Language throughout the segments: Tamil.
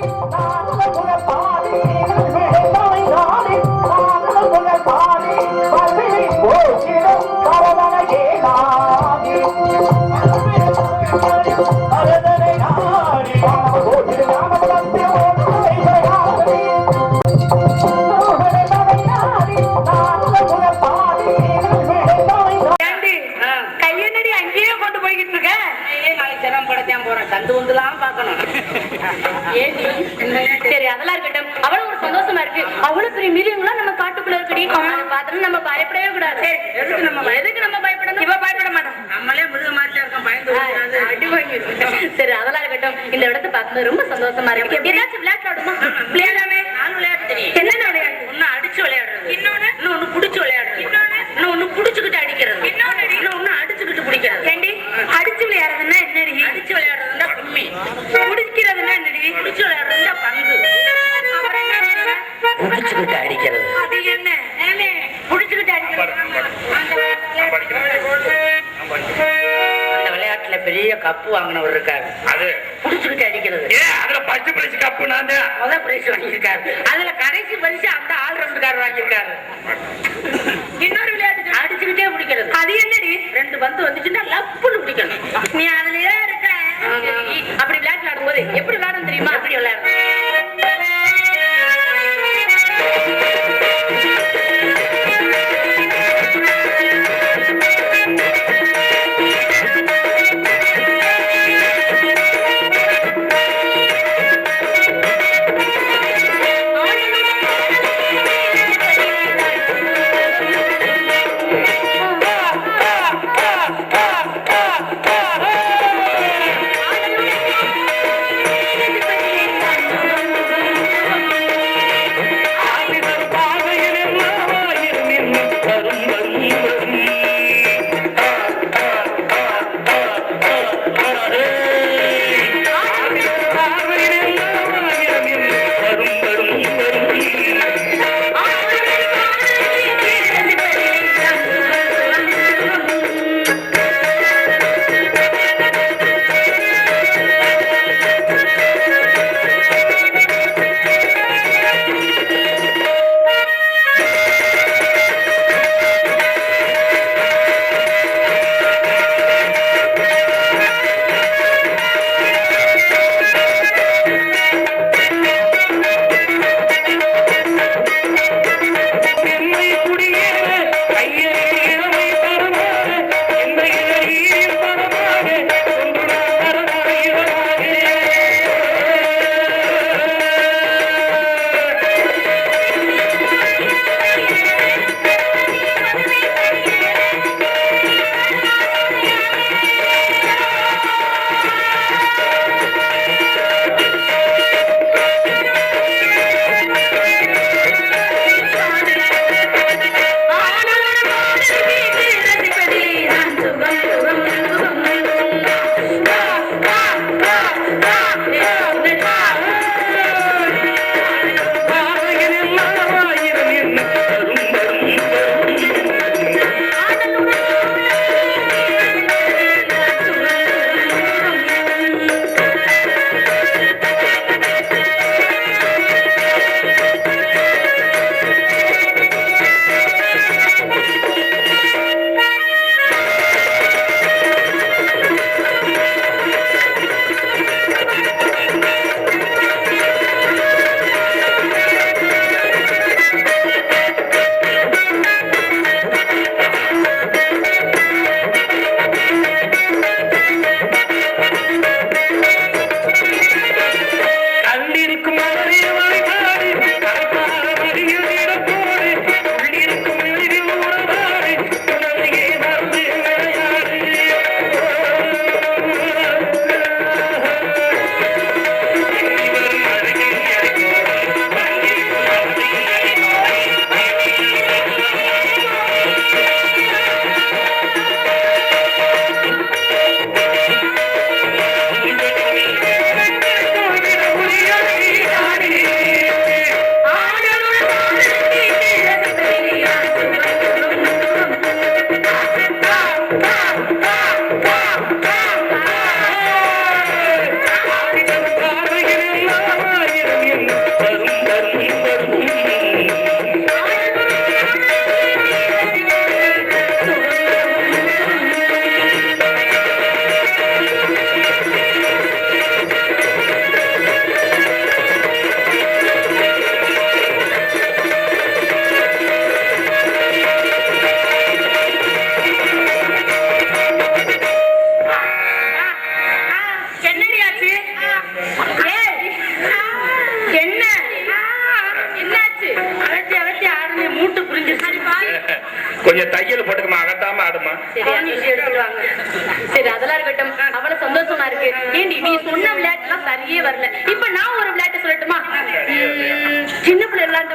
Bye. கொண்டு போய்கிட்டு இருக்க? ஏன் நாளைக்கு சிரமம் படத்தான் போறேன். சந்து வந்துலாம் பார்க்கணும். ஏண்டி? சரி அதெல்லாம் இருக்கட்டும். அவ்வளவு ஒரு சந்தோஷமா இருக்கு. அவ்வளவு பெரிய மிருகங்களும் நம்ம காட்டுக்குள்ள இருக்குடி பார்த்துட்டு நம்ம பயப்படவே கூடாது. எதுக்கு நம்ம எதுக்கு நம்ம பயப்படணும்? இவ பயப்பட மாட்டோம் நம்மளே மிருக மாதிரி இருக்கோம் பயந்து. அடி வாங்கிருக்கோம். சரி அதெல்லாம் இருக்கட்டும். இந்த இடத்தை பார்க்கும்போது ரொம்ப சந்தோஷமா இருக்கு. ஏதாச்சும் விளையாட்டு ஆடுமா? விளையாடாமே நானும் விளையாட்டு தெரியும் என்னென்ன ஆள் ரெண்டுக்காரர் வாங்கியிருக்காரு. இன்னொரு விளையாட்டு அடிச்சுக்கிட்டே பிடிக்கிறது அது என்னடி? ரெண்டு பந்து வந்துச்சுன்னா லப்புன்னு பிடிக்கணும் நீ அதுலயே இருக்க. அப்படி விளையாட்டு விளையாடும்போது எப்படி விளையாடும் தெரியுமா? எப்படி விளையாடுறது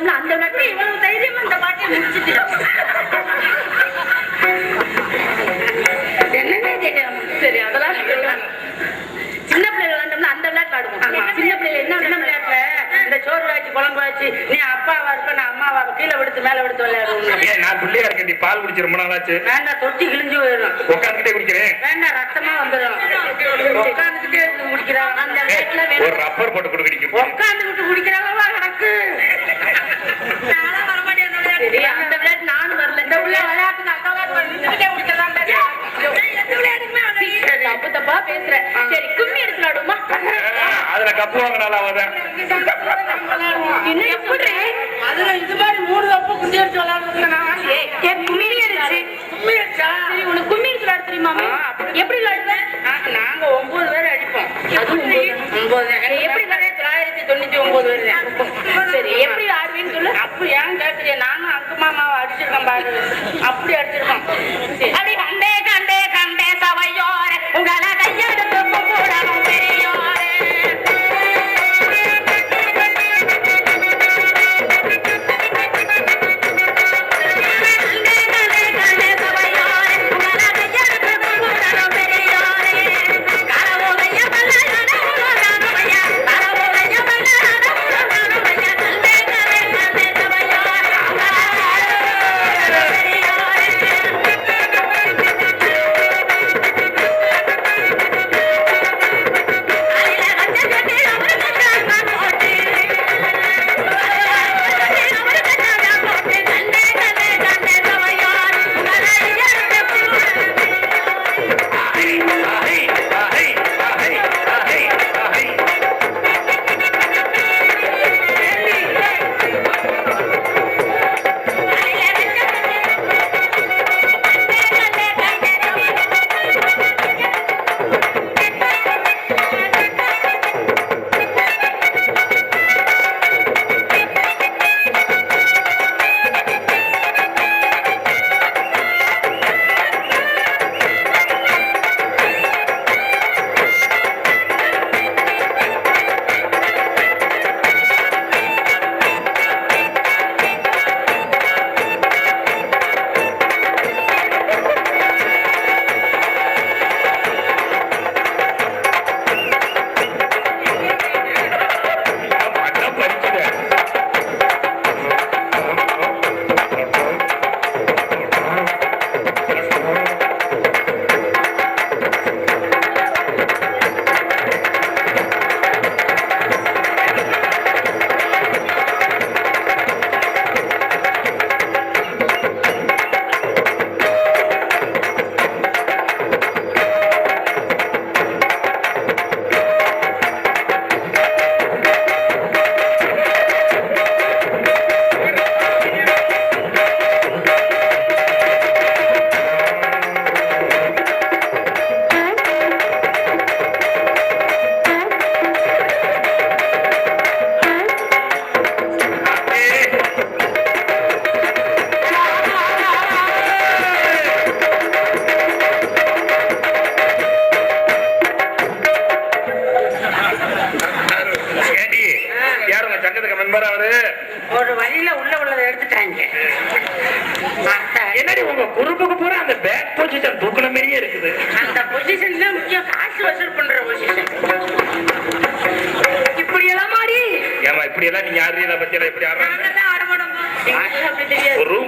விளையாண்டோம்ல அந்த விளையாட்டு இவ்வளவு தைரியமா இந்த பாட்டியை முடிச்சிட்டு என்னன்னே சரி அதெல்லாம். சின்ன பிள்ளை விளையாண்டோம்ல அந்த விளையாட்டு ஆடுவோம் சின்ன பிள்ளைல என்ன விளையாட்டு இந்த சோறு வச்சு குழம்பு வச்சு நீ அப்பாவா இருக்க நான் அம்மாவா கீழே விடுத்து மேல விடுத்து விளையாடுவோம் நான் பிள்ளையா இருக்கேன் நீ பால் குடிச்சு ரொம்ப வேண்டாம் தொட்டி கிழிஞ்சு போயிடும். உட்காந்துக்கிட்டே குடிக்கிறேன். வேண்டாம் ரத்தமா வந்துடும். உட்காந்துக்கிட்டே குடிக்கிறாங்க அந்த விளையாட்டுல ஒரு ரப்பர் போட்டு கொடு குடிக்கும் உட்காந்துக்கிட்டு குடிக்கிறாங்களா கிடக்கு சரி அந்த விளையாட்டு நானும் வரல இந்த உள்ள விளையாட்டு அக்காவா நின்றுட்டே குடிக்கலாம் தப்பா பேசுறேன். சரி கும்மி எடுத்து விளையாடுவோமா அதுல கப்பு வாங்கினால எப்படி அதுல இது மாதிரி மூணு விளையாடுறது நான் ஏய், ஏய், கும்மி அடிச்சு. கும்மி அடிச்சா? சரி உனக்கு கும்மி எடுத்து விளையாட தெரியுமா. எப்படி விளையாடுவேன் நாங்க ஒன்பது பேர் அடிப்போம். ஒன்பது. எப்படி எப்படி தொள்ளாயிரத்தி தொண்ணூத்தி ஒன்பது பேர் சரி எப்படி ஆடுவேன்னு சொல்லு. அப்ப ஏன் கேக்குறீங்க நானும் அக்கு மாமாவை அடிச்சிருக்கேன் பாரு. அப்படி அடிச்சிருக்கோம். சரி.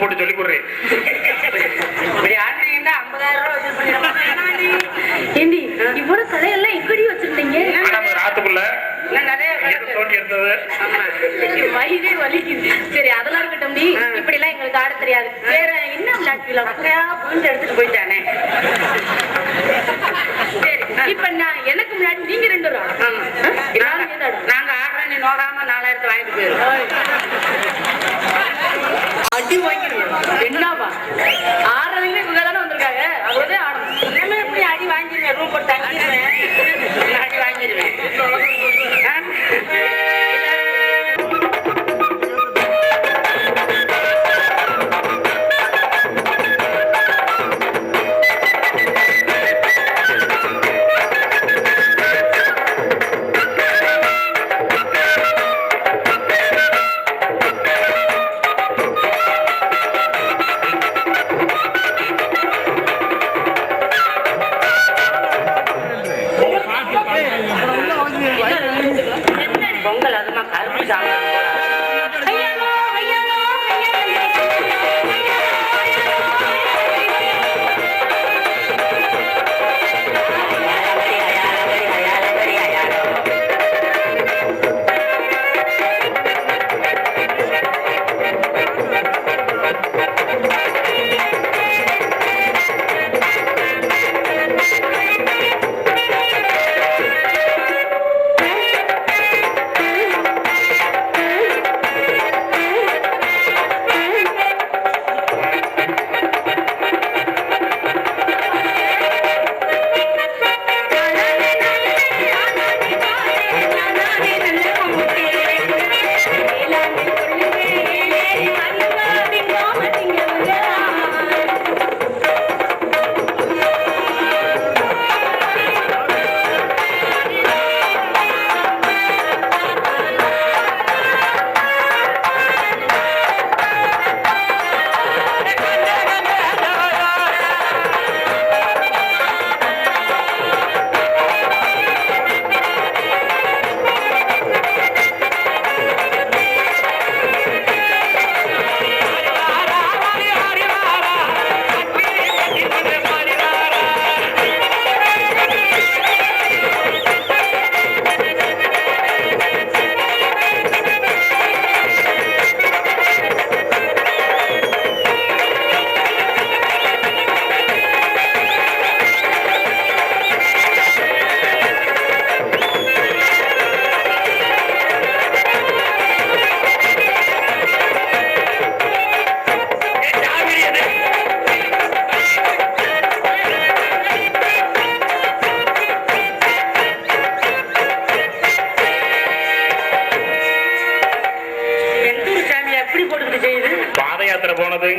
போட்டு சொல்லி கொடுறேன். இப்படி இவ்வளவு கதையெல்லாம் எப்படி வச்சிருந்தீங்க? ஆமா. வயிறே வலிக்குது. சரி அதெல்லாம் இருக்கட்டும் ஆ. இப்படி எல்லாம் எங்களுக்கு ஆட தெரியாது. வேற என்ன விளையாட்டு விளையாடுவோம்? அக்கறையா புரிஞ்சு எடுத்துட்டு போயிட்டானே. சரி இப்ப நான் எனக்கு முன்னாடி நீங்க ரெண்டு ஆடுவோம். நாங்க ஆடுறோம் நீ நோகாம நாலாயிரத்து வாங்கிட்டு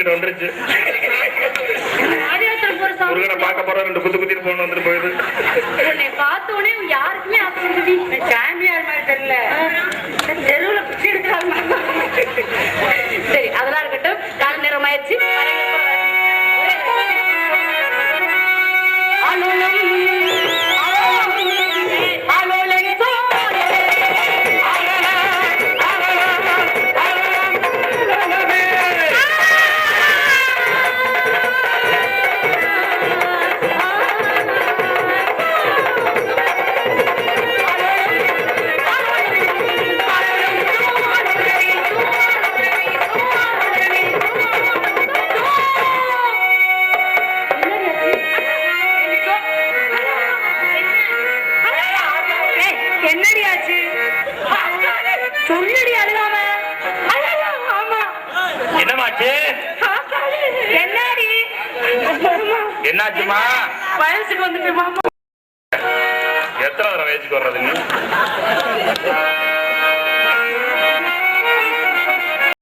இங்கிட்டு வந்துருச்சு. முருகனை பார்க்க போற ரெண்டு குத்து குத்திட்டு போன வந்துட்டு போயிடுது. உன்னை பார்த்த உடனே யாருக்குமே ஆசை வந்துடி சாமியார் மாதிரி தெரியல. தெருவுல பிச்சை எடுக்கிறாங்க. சரி அதெல்லாம் இருக்கட்டும். கால நேரம் ஆயிடுச்சு என்னடி? என்னாச்சுமா? வயசுக்கு வந்துட்டு மாமா. எத்தனை வயசுக்கு வர்றது நீ?